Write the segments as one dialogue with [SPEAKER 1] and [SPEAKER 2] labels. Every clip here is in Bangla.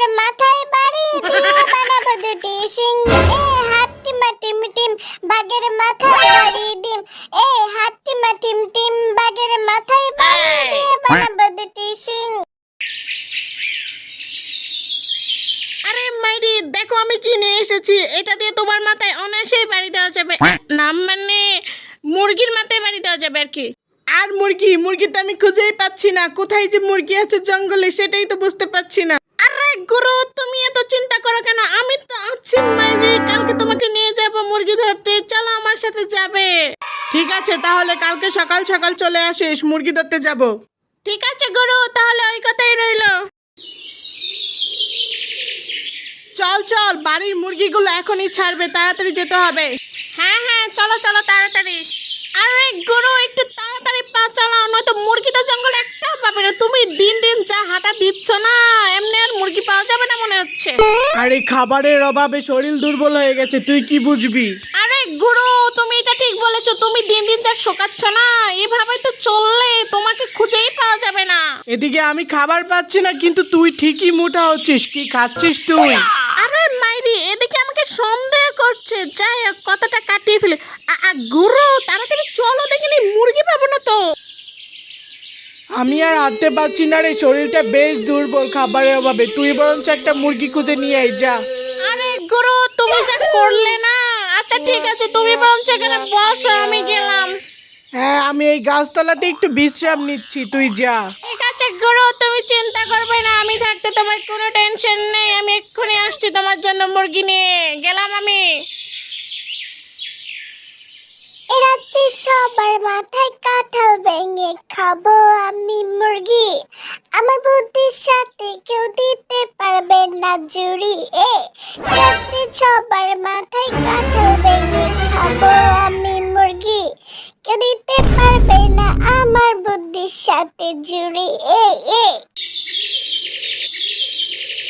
[SPEAKER 1] বাঘের মাথায় বাড়ি দিয়ে বানাবো দুটি সিং এ হাট্টি মাটিম টিম বাঘের মাথায় বাড়ি দিম এ হাট্টি মাটিম টিম বাঘের মাথায় বাড়ি দিয়ে বানাবো দুটি সিং
[SPEAKER 2] আরে মাইরি, দেখো আমি কি নিয়ে এসেছি। এটা দিয়ে তোমার মাথায় অনায়াসেই বাড়ি দেওয়া যাবে। না মানে মুরগির মাথায় বাড়ি দেওয়া যাবে আর কি। আর মুরগি মুরগি তো আমি খুঁজেই পাচ্ছি না। কোথায় যে মুরগি আছে জঙ্গলে, সেটাই তো বুঝতে পারছি না। গুরু তুমি এত চিন্তা করো কেন? আমি তো আছি মাইরি কালকে তোমাকে নিয়ে যাব মুরগি ধরতে। চলো আমার সাথে যাবে। ঠিক আছে তাহলে কালকে সকাল সকাল চলে আসিস মুরগি ধরতে যাব। ঠিক আছে গুরু তাহলে ওই কথাই রইল। চল চল বাড়ির মুরগিগুলো এখনই ছাড়বে তাড়াতাড়ি যেতে হবে। হ্যাঁ হ্যাঁ চলো চলো তাড়াতাড়ি। আরে গরু একটু তাড়াতাড়ি পা চালাও নয়তো মুরগি তো জঙ্গলে পাবে না তুমি দিন দিন যা হাঁটা দিচ্ছ না এমনি আর মুরগি পাওয়া যাবে না মনে হচ্ছে।
[SPEAKER 3] আরে খাবারের অভাবে শরীর দুর্বল হয়ে গেছে তুই কি বুঝবি?
[SPEAKER 2] আরে গুরু তুমি এটা ঠিক বলেছ তুমি দিন দিন যা শোকাচ্ছ না এভাবে তো চললে তোমাকে খুঁজেই পাওয়া যাবে না।
[SPEAKER 3] এদিকে আমি খাবার পাচ্ছি না কিন্তু তুই ঠিকই মোটা হচ্ছিস কি খাচ্ছিস তুই?
[SPEAKER 2] আরে মাইরি এদিকে আমাকে সন্দেহ করছে যাই হোক কথাটা কাটিয়ে ফেলে। গুরু তাড়াতাড়ি চলো দেখিনি মুরগি পাবো না তো
[SPEAKER 3] আমি আর হাঁটতে পারছি না রে শরীরটা বেশ দুর্বল খাবারের অভাবে। তুই বরঞ্চ একটা মুরগি খুঁজে নিয়ে আই যা।
[SPEAKER 2] আরে গুরু তুমি যা করলে না। আচ্ছা ঠিক আছে তুমি বরঞ্চ এখানে বসো আমি গেলাম।
[SPEAKER 3] হ্যাঁ আমি এই গাছতলাতে একটু বিশ্রাম নিচ্ছি তুই যা।
[SPEAKER 2] ঠিক আছে গুরু তুমি চিন্তা করবে না আমি থাকতে তোমার কোনো টেনশন নেই আমি এক্ষুনি আসছি তোমার জন্য মুরগি নিয়ে। গেলাম আমি।
[SPEAKER 1] এ রাত্রি সবার মাথায় ভেঙে খাব আমি মুরগি। আমার বুদ্ধির সাথে কেউ দিতে পারবে না জুড়ি, এ এ সবার মাথায় কাঁঠাল ভেঙে খাব আমি মুরগি। কেউ দিতে পারবে না আমার বুদ্ধির সাথে জুড়ি, এ এ।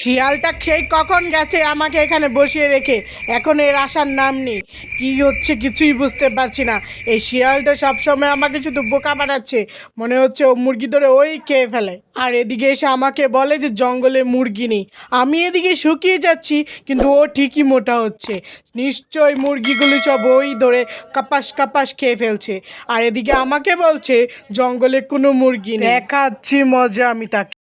[SPEAKER 3] শিয়ালটা সেই কখন গেছে আমাকে এখানে বসিয়ে রেখে? এখন এর আসার নাম নেই। কি হচ্ছে কিছুই বুঝতে পারছি না। এই শিয়ালটা সবসময় আমাকে শুধু বোকা বানাচ্ছে। মনে হচ্ছে ও মুরগি ধরে ওই খেয়ে ফেলে। আর এদিকে এসে আমাকে বলে যে জঙ্গলে মুরগি নেই। আমি এদিকে শুকিয়ে যাচ্ছি, কিন্তু ও ঠিকই মোটা হচ্ছে। নিশ্চয় মুরগিগুলি সব ওই ধরে কাপাস কাপাস খেয়ে ফেলছে। আর এদিকে আমাকে বলছে, জঙ্গলে কোনো মুরগি নেই। দেখাচ্ছি মজা আমি তাকে।